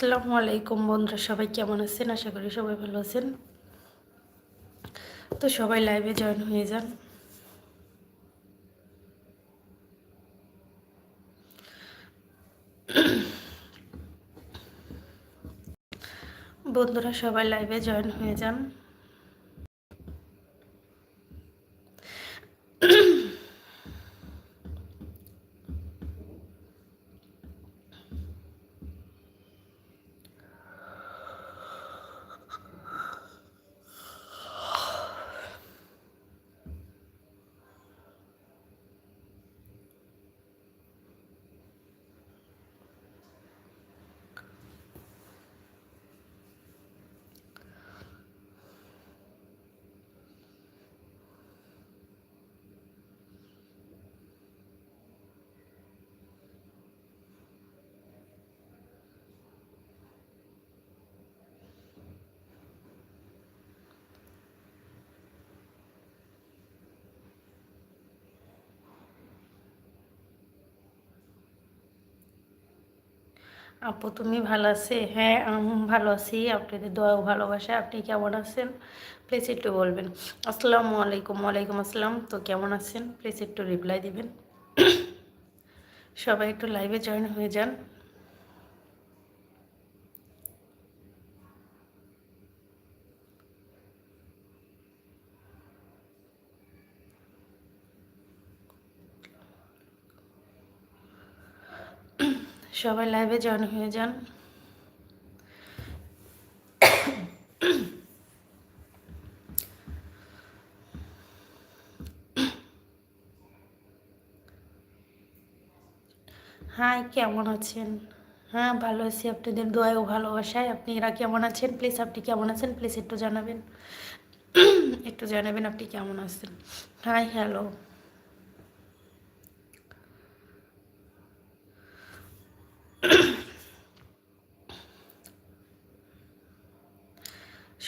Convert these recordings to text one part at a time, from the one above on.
আসসালামু আলাইকুম বন্ধুরা, সবাই কেমন আছেন? আশা করি সবাই ভালো আছেন। তো সবাই লাইভে জয়েন হয়ে যান। বন্ধুরা, সবাই লাইভে জয়েন হয়ে যান। আপু, তুমি ভালো আছে? হ্যাঁ আমি ভালো আছি। আপনাদের দোয়া ভালোবাসা আপনি কেমন আছেন? প্লিজ একটু বলবেন। আসসালামু আলাইকুম, ওয়ালাইকুম আসসালাম। তো কেমন আছেন? প্লিজ একটু রিপ্লাই দিবেন। সবাই একটু লাইভে জয়েন হয়ে যান। সবাই লাইভে জয়েন হয়ে যান। হ্যাঁ কেমন আছেন? হ্যাঁ ভালো আছি। আপনাদের দোয়ায় ও ভালোবাসায়। এরা কেমন আছেন? প্লিজ আপনি কেমন আছেন? প্লিজ একটু জানাবেন। একটু জানাবেন আপনি কেমন আছেন? হাই হ্যালো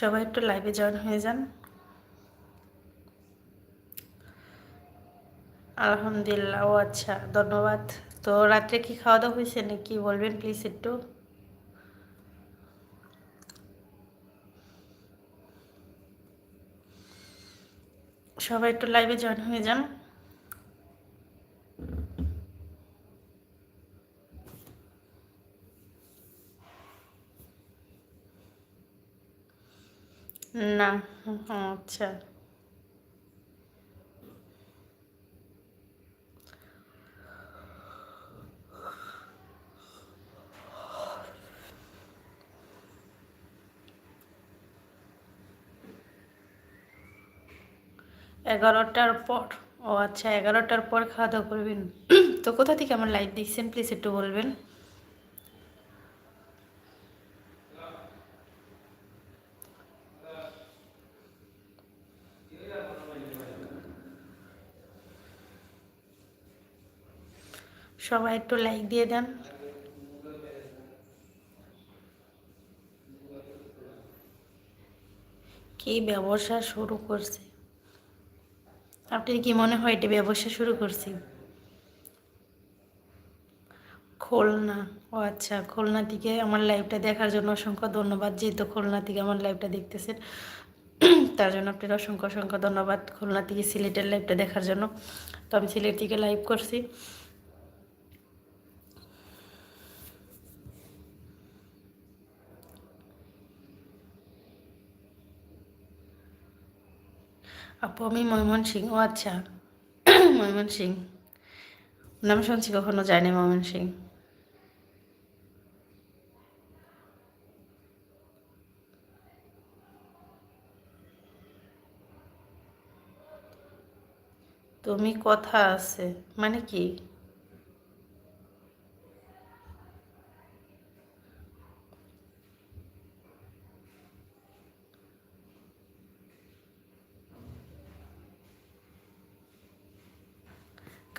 সবাই একটু লাইভে জয়েন হয়ে যান। আলহামদুলিল্লাহ, ও আচ্ছা ধন্যবাদ। তো রাত্রে কি খাওয়া দাওয়া হয়েছে নাকি? বলবেন প্লিজ একটু। সবাই একটু লাইভে জয়েন হয়ে যান। না আচ্ছা। এগারোটার পর, ও আচ্ছা এগারোটার পর খাওয়া দাওয়া করবেন। তো কোথা থেকে আমার লাইভ দেখছেন? প্লিজ একটু বলবেন। সবাই একটু লাইক দিয়ে দেন। কি ব্যবসা শুরু করছে? আপনার কি মনে হয় এটা ব্যবসা শুরু করছি? খুলনা। ও আচ্ছা খুলনা থেকে আমার লাইভটা দেখার জন্য অসংখ্য ধন্যবাদ। যেহেতু খুলনা থেকে আমার লাইভটা দেখতেছেন, তার জন্য আপনার অসংখ্য অসংখ্য ধন্যবাদ। খুলনা থেকে সিলেটের লাইভটা দেখার জন্য। তো আমি সিলেট থেকে লাইভ করছি। আপু, আমি ময়মন সিং ও আচ্ছা। ময়মন সিং নাম শুনছি কখনো যায়নি ময়মন সিং তুমি কথা আছে মানে কি?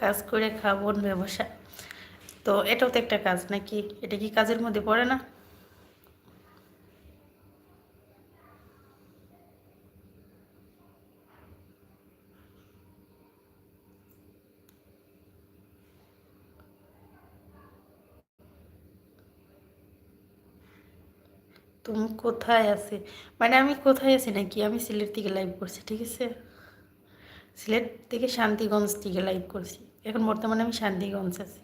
কাজ করে খাবন ব্যবসা। তো এটাও তো একটা কাজ নাকি? এটা কি কাজের মধ্যে পড়ে না? তুমি কোথায় আছে? মানে আমি কোথায় আছি নাকি? আমি সিলেট থেকে লাইভ করছি, ঠিক আছে? সিলেট থেকে শান্তিগঞ্জ থেকে লাইভ করছি। এখন বর্তমানে আমি শান্তিগঞ্জ আছি।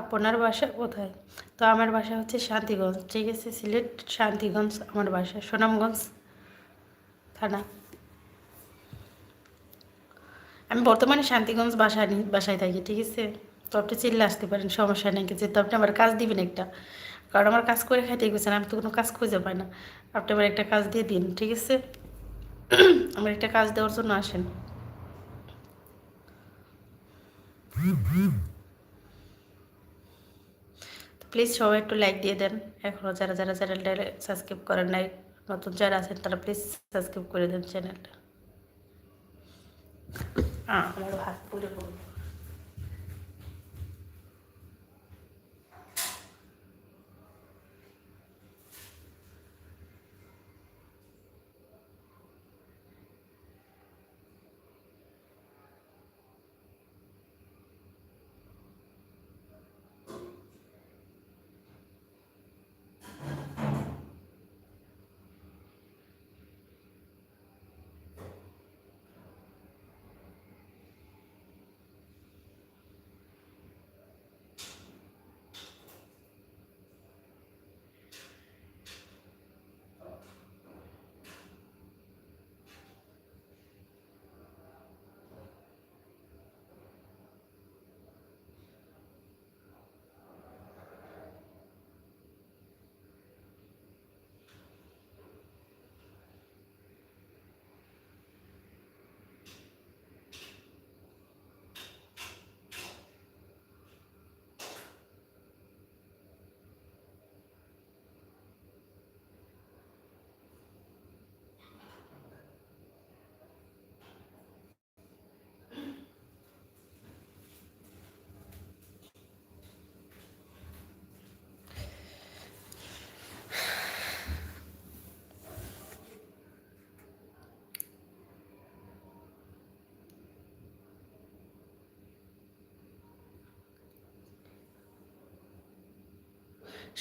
আপনার বাসা কোথায়? তো আমার বাসা হচ্ছে শান্তিগঞ্জ, ঠিক আছে? সিলেট, শান্তিগঞ্জ, আমার বাসা। সুনামগঞ্জ থানা। আমি বর্তমানে শান্তিগঞ্জ বাসা বাসায় থাকি, ঠিক আছে? তো আপনি চিল্লে আসতে পারেন, সমস্যা নেই কিছু তো আপনি আমার কাজ দিবেন একটা। কারণ আমার কাজ করে খাইতে গেছেন, আমি তো কোনো কাজ খুঁজে পাই না। আপনি আমার একটা কাজ দিয়ে দিন, ঠিক আছে? আমার একটা কাজ দেওয়ার জন্য আসেন। প্লিজ সবাই একটু লাইক দিয়ে দেন। এখনও যারা যারা চ্যানেলটা সাবস্ক্রাইব করেন নাই, নতুন যারা আছেন তারা প্লিজ সাবস্ক্রাইব করে দেন চ্যানেলটা আমার হাত পুরে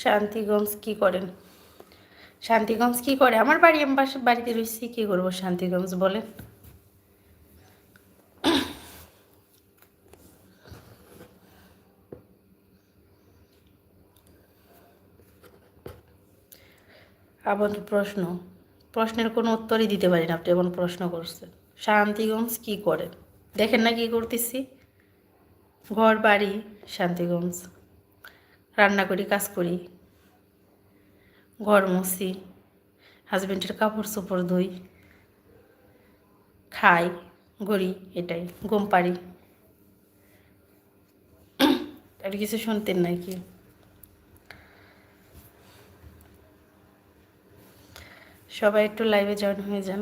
শান্তিগঞ্জ কি করেন? শান্তিগঞ্জ কি করে? আমার বাড়ি, আমি বাড়িতে রয়েছি, কি করব শান্তিগঞ্জ বলেন? আবার প্রশ্ন, প্রশ্নের কোনো উত্তরই দিতে পারি না আপনি, এমন প্রশ্ন করছেন। শান্তিগঞ্জ কি করে দেখেন না কি করতেছি? ঘর বাড়ি শান্তিগঞ্জ। রান্না করি, কাজ করি। ঘর মুছি হাজব্যান্ডের কাপড় চোপড় ধুই, খাই গড়ি এটাই গম পারি আর কিছু শুনতেন নাকি? সবাই একটু লাইভে জয়েন হয়ে যান।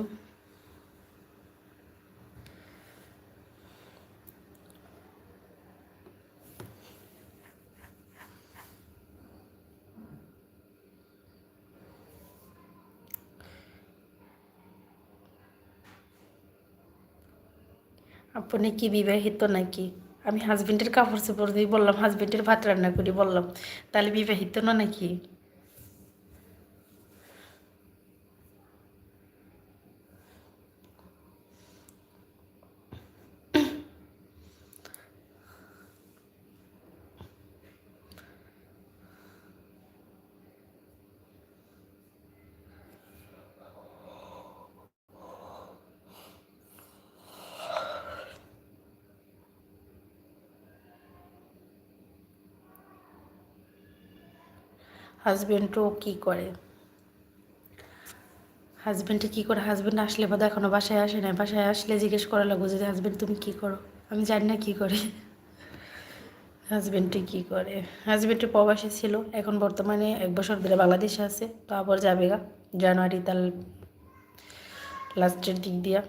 আপনি কি বিবাহিত নাকি? আমি হাজবেন্ডের কাপড় চোপড় দিয়ে বললাম হাজবেন্ডের ভাত রান্না করি, বললাম। তাহলে বিবাহিত না নাকি? হাজব্যান্ডও কী করে? হাজব্যান্ডে কী করে? হাজব্যান্ড আসলে বা এখনও বাসায় আসে না বাসায় আসলে জিজ্ঞেস করা লাগবো যে হাজব্যান্ড তুমি কী করো? আমি জানি না কী করে। হাজব্যান্ডে কী করে? হাজব্যান্ডে প্রবাসী ছিল, এখন বর্তমানে এক বছর ধরে বাংলাদেশে আছে, তো আবার যাবে গা। জানুয়ারি তার লাস্টের দিক দিয়া।